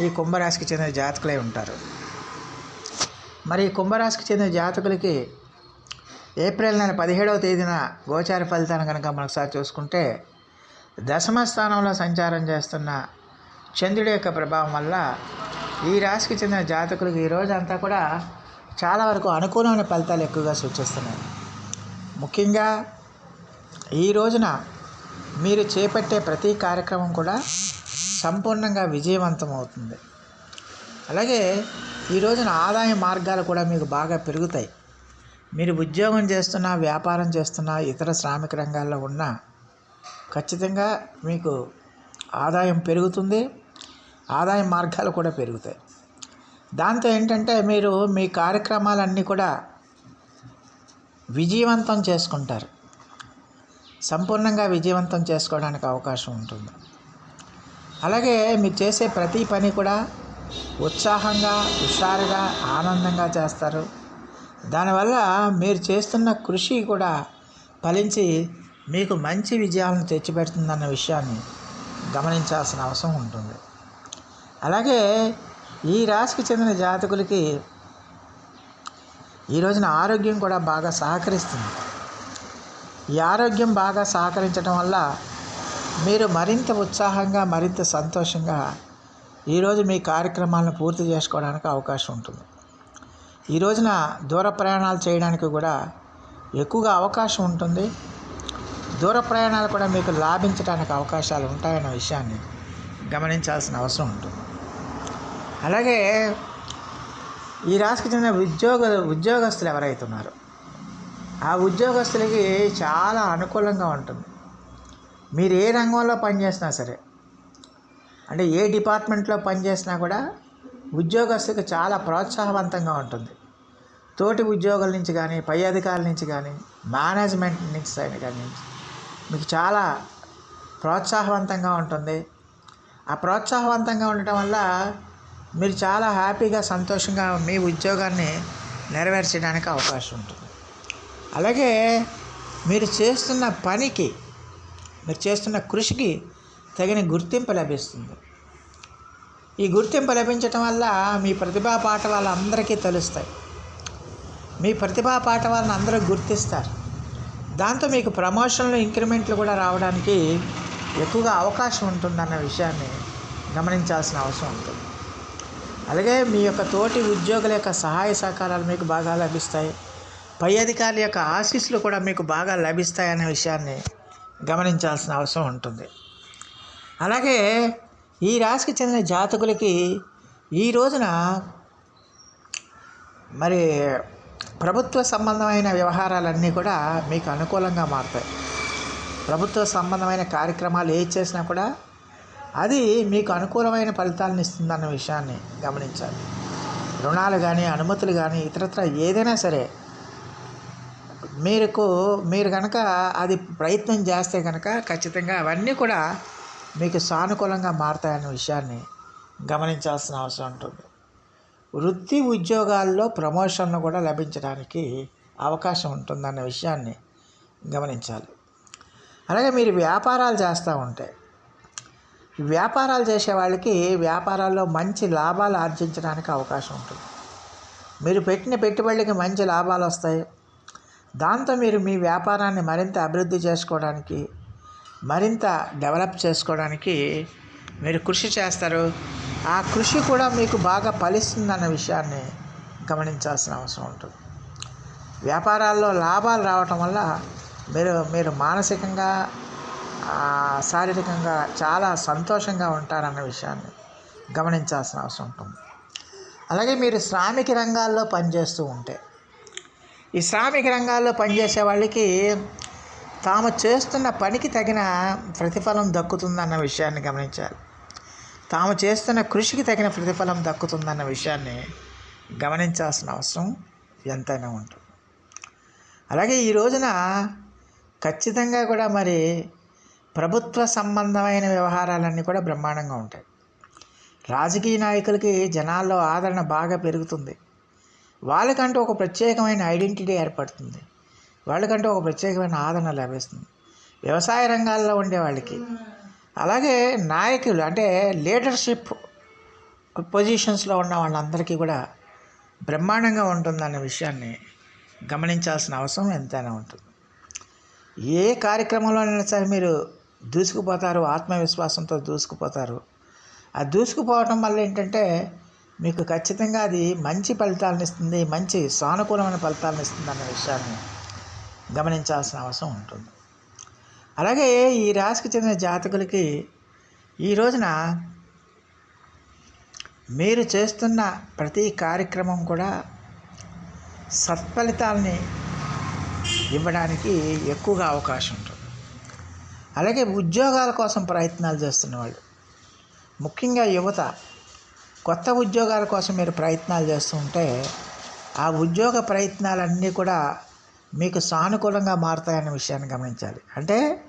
ఈ కుంభరాశికి చెందిన జాతకులై ఉంటారు. మరి ఈ కుంభరాశికి చెందిన జాతకులకి ఏప్రిల్ నెల పదిహేడవ తేదీన గోచార ఫలితాన్ని కనుక మనఒకసారి చూసుకుంటే దశమ స్థానంలో సంచారం చేస్తున్న చంద్రుడి యొక్క ప్రభావం వల్ల ఈ రాశికి చెందిన జాతకులకు ఈ రోజు అంతా కూడా చాలా వరకు అనుకూలమైన ఫలితాలు ఎక్కువగా సూచిస్తున్నాయి. ముఖ్యంగా ఈ రోజున మీరు చేపట్టే ప్రతి కార్యక్రమం కూడా సంపూర్ణంగా విజయవంతం అవుతుంది అలాగే ఈ రోజున ఆదాయ మార్గాలు కూడా మీకు బాగా పెరుగుతాయి. మీరు ఉద్యోగం చేస్తున్నా వ్యాపారం చేస్తున్నా ఇతర శ్రామిక రంగాల్లో ఉన్నా ఖచ్చితంగా మీకు ఆదాయం పెరుగుతుంది ఆదాయ మార్గాలు కూడా పెరుగుతాయి. దాంతో ఏంటంటే మీరు మీ కార్యక్రమాలన్నీ కూడా విజయవంతం చేసుకుంటారు. సంపూర్ణంగా విజయవంతం చేసుకోవడానికి అవకాశం ఉంటుంది. అలాగే మీరు చేసే ప్రతి పని కూడా ఉత్సాహంగా హుషారుగా ఆనందంగా చేస్తారు. దానివల్ల మీరు చేస్తున్న కృషి కూడా ఫలించి మీకు మంచి విజయాలను తెచ్చిపెడుతుందన్న విషయాన్ని గమనించాల్సిన అవసరం ఉంటుంది. అలాగే ఈ రాశికి చెందిన జాతకులకి ఈ రోజున ఆరోగ్యం కూడా బాగా సహకరిస్తుంది. ఈ ఆరోగ్యం బాగా సహకరించడం వల్ల మీరు మరింత ఉత్సాహంగా మరింత సంతోషంగా ఈరోజు మీ కార్యక్రమాలను పూర్తి చేసుకోవడానికి అవకాశం ఉంటుంది. ఈ రోజున దూర ప్రయాణాలు చేయడానికి కూడా ఎక్కువగా అవకాశం ఉంటుంది. దూర ప్రయాణాలు కూడా మీకు లాభించడానికి అవకాశాలు ఉంటాయన్న విషయాన్ని గమనించాల్సిన అవసరం ఉంటుంది. అలాగే ఈ రాశికి చెందిన ఉద్యోగ ఉద్యోగస్తులు ఎవరైతే ఉన్నారో ఆ ఉద్యోగస్తులకి చాలా అనుకూలంగా ఉంటుంది. మీరు ఏ రంగంలో పనిచేసినా సరే అంటే ఏ డిపార్ట్మెంట్లో పనిచేసినా కూడా ఉద్యోగస్తుకి చాలా ప్రోత్సాహవంతంగా ఉంటుంది. తోటి ఉద్యోగుల నుంచి కానీ పై అధికారుల నుంచి కానీ మేనేజ్మెంట్ నుంచి సైడ్ కానీ మీకు చాలా ప్రోత్సాహవంతంగా ఉంటుంది. ఆ ప్రోత్సాహవంతంగా ఉండటం వల్ల మీరు చాలా హ్యాపీగా సంతోషంగా మీ ఉద్యోగాన్ని నెరవేర్చడానికి అవకాశం ఉంటుంది. అలాగే మీరు చేస్తున్న పనికి మీరు చేస్తున్న కృషికి తగిన గుర్తింపు లభిస్తుంది. ఈ గుర్తింపు లభించటం వల్ల మీ ప్రతిభా పాట అందరికీ తెలుస్తాయి. మీ ప్రతిభా పాఠవాలను అందరూ గుర్తిస్తారు. దాంతో మీకు ప్రమోషన్లు ఇంక్రిమెంట్లు కూడా రావడానికి ఎక్కువగా అవకాశం ఉంటుందన్న విషయాన్ని గమనించాల్సిన అవసరం ఉంటుంది. అలాగే మీ యొక్క తోటి ఉద్యోగుల యొక్క సహాయ సహకారాలు మీకు బాగా లభిస్తాయి. పై అధికారుల యొక్క ఆశీస్సులు కూడా మీకు బాగా లభిస్తాయనే విషయాన్ని గమనించాల్సిన అవసరం ఉంటుంది. అలాగే ఈ రాశికి చెందిన జాతకులకి ఈ రోజున మరి ప్రభుత్వ సంబంధమైన వ్యవహారాలన్నీ కూడా మీకు అనుకూలంగా మారుతాయి. ప్రభుత్వ సంబంధమైన కార్యక్రమాలు ఏ చేసినా కూడా అది మీకు అనుకూలమైన ఫలితాలను ఇస్తుందన్న విషయాన్ని గమనించాలి. రుణాలు కానీ అనుమతులు కానీ ఇతరత్ర ఏదైనా సరే మీకు మీరు కనుక అది ప్రయత్నం చేస్తే కనుక ఖచ్చితంగా అవన్నీ కూడా మీకు సానుకూలంగా మారుతాయన్న విషయాన్ని గమనించాల్సిన అవసరం ఉంటుంది. వృత్తి ఉద్యోగాల్లో ప్రమోషన్లు కూడా లభించడానికి అవకాశం ఉంటుందన్న విషయాన్ని గమనించాలి. అలాగే మీరు వ్యాపారాలు చేస్తూ ఉంటే వ్యాపారాలు చేసే వాళ్ళకి వ్యాపారాల్లో మంచి లాభాలు ఆర్జించడానికి అవకాశం ఉంటుంది. మీరు పెట్టిన పెట్టుబడికి మంచి లాభాలు వస్తాయి. దాంతో మీరు మీ వ్యాపారాన్ని మరింత అభివృద్ధి చేసుకోవడానికి మరింత డెవలప్ చేసుకోవడానికి మీరు కృషి చేస్తారు. ఆ కృషి కూడా మీకు బాగా ఫలిస్తుందన్న విషయాన్ని గమనించాల్సిన అవసరం ఉంటుంది. వ్యాపారాల్లో లాభాలు రావటం వల్ల మీరు మీరు మానసికంగా శారీరకంగా చాలా సంతోషంగా ఉంటారన్న విషయాన్ని గమనించాల్సిన అవసరం ఉంటుంది. అలాగే మీరు శ్రామిక రంగాల్లో పనిచేస్తూ ఉంటే ఈ శ్రామిక రంగాల్లో పనిచేసే వాళ్ళకి తాము చేస్తున్న పనికి తగిన ప్రతిఫలం దక్కుతుందన్న విషయాన్ని గమనించాలి. తాము చేస్తున్న కృషికి తగిన ప్రతిఫలం దక్కుతుందన్న విషయాన్ని గమనించాల్సిన అవసరం ఎంతైనా ఉంటుంది. అలాగే ఈ రోజున ఖచ్చితంగా కూడా మరి ప్రభుత్వ సంబంధమైన వ్యవహారాలన్నీ కూడా బ్రహ్మాండంగా ఉంటాయి. రాజకీయ నాయకులకి జనాల్లో ఆదరణ బాగా పెరుగుతుంది. వాళ్ళకంటూ ఒక ప్రత్యేకమైన ఐడెంటిటీ ఏర్పడుతుంది. వాళ్ళకంటూ ఒక ప్రత్యేకమైన ఆదరణ లభిస్తుంది. వ్యవసాయ రంగాల్లో ఉండే వాళ్ళకి. అలాగే నాయకులు అంటే లీడర్షిప్ పొజిషన్స్లో ఉన్న వాళ్ళందరికీ కూడా బ్రహ్మాండంగా ఉంటుందన్న విషయాన్ని గమనించాల్సిన అవసరం ఎంతైనా ఉంటుంది. ఏ కార్యక్రమంలోనైనా సరే మీరు దూసుకుపోతారు ఆత్మవిశ్వాసంతో దూసుకుపోతారు. ఆ దూసుకుపోవటం వల్ల ఏంటంటే మీకు ఖచ్చితంగా అది మంచి ఫలితాలను ఇస్తుంది మంచి సానుకూలమైన ఫలితాలను ఇస్తుంది అన్న విషయాన్ని గమనించాల్సిన అవసరం ఉంటుంది. అలాగే ఈ రాశికి చెందిన జాతకులకి ఈ రోజున మీరు చేస్తున్న ప్రతి కార్యక్రమం కూడా సత్ఫలితాలని ఇవ్వడానికి ఎక్కువగా అవకాశం ఉంటుంది. అలాగే ఉద్యోగాల కోసం ప్రయత్నాలు చేస్తున్న వాళ్ళు ముఖ్యంగా యువత కొత్త ఉద్యోగాల కోసం మీరు ప్రయత్నాలు చేస్తుంటే ఆ ఉద్యోగ ప్రయత్నాలన్నీ కూడా మీకు సానుకూలంగా మారుతాయన్న విషయాన్ని గమనించాలి. అంటే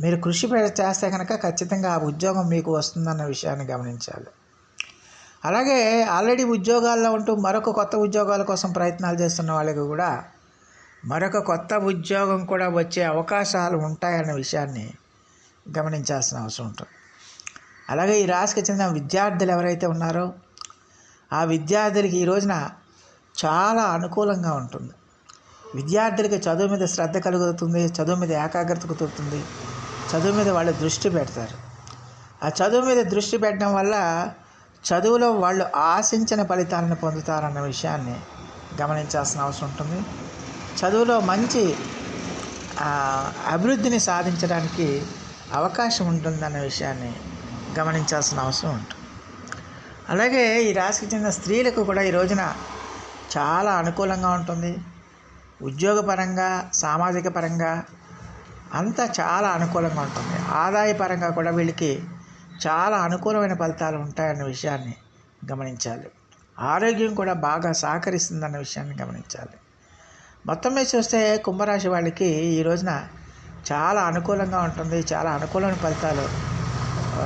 మీరు కృషి చేస్తే కనుక ఖచ్చితంగా ఆ ఉద్యోగం మీకు వస్తుందన్న విషయాన్ని గమనించాలి. అలాగే ఆల్రెడీ ఉద్యోగాల్లో ఉంటూ మరొక కొత్త ఉద్యోగాల కోసం ప్రయత్నాలు చేస్తున్న వాళ్ళకి కూడా మరొక కొత్త ఉద్యోగం కూడా వచ్చే అవకాశాలు ఉంటాయన్న విషయాన్ని గమనించాల్సిన అవసరం ఉంటుంది. అలాగే ఈ రాశికి చెందిన విద్యార్థులు ఎవరైతే ఉన్నారో ఆ విద్యార్థులకి ఈ రోజున చాలా అనుకూలంగా ఉంటుంది. విద్యార్థులకి చదువు మీద శ్రద్ధ కలుగుతుంది చదువు మీద ఏకాగ్రత కుదురుతుంది చదువు మీద వాళ్ళు దృష్టి పెడతారు. ఆ చదువు మీద దృష్టి పెట్టడం వల్ల చదువులో వాళ్ళు ఆశించిన ఫలితాలను పొందుతారన్న విషయాన్ని గమనించాల్సిన అవసరం ఉంటుంది. చదువులో మంచి అభివృద్ధిని సాధించడానికి అవకాశం ఉంటుందన్న విషయాన్ని గమనించాల్సిన అవసరం ఉంటుంది. అలాగే ఈ రాశికి చెందిన స్త్రీలకు కూడా ఈ రోజున చాలా అనుకూలంగా ఉంటుంది. ఉద్యోగపరంగా సామాజిక పరంగా అంతా చాలా అనుకూలంగా ఉంటుంది. ఆదాయపరంగా కూడా వీళ్ళకి చాలా అనుకూలమైన ఫలితాలు ఉంటాయన్న విషయాన్ని గమనించాలి. ఆరోగ్యం కూడా బాగా సహకరిస్తుందన్న విషయాన్ని గమనించాలి. మొత్తం మీద చూస్తే కుంభరాశి వాళ్ళకి ఈ రోజున చాలా అనుకూలంగా ఉంటుంది. చాలా అనుకూలమైన ఫలితాలు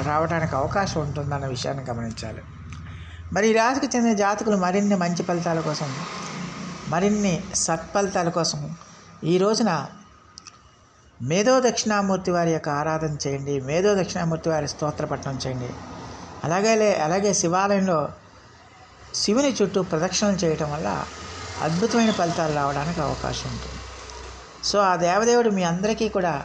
రావడానికి అవకాశం ఉంటుందన్న విషయాన్ని గమనించాలి. మరి ఈ రాశికి చెందిన జాతకులు మరిన్ని మంచి ఫలితాల కోసం మరిన్ని సత్ఫలితాల కోసం ఈ రోజున మేధో దక్షిణామూర్తి వారి యొక్క ఆరాధన చేయండి మేధో దక్షిణామూర్తి వారి స్తోత్రపట్నం చేయండి. అలాగే అలాగే శివాలయంలో శివుని చుట్టూ ప్రదక్షిణలు చేయటం వల్ల అద్భుతమైన ఫలితాలు రావడానికి అవకాశం ఉంటుంది. సో ఆ దేవదేవుడు మీ అందరికీ కూడా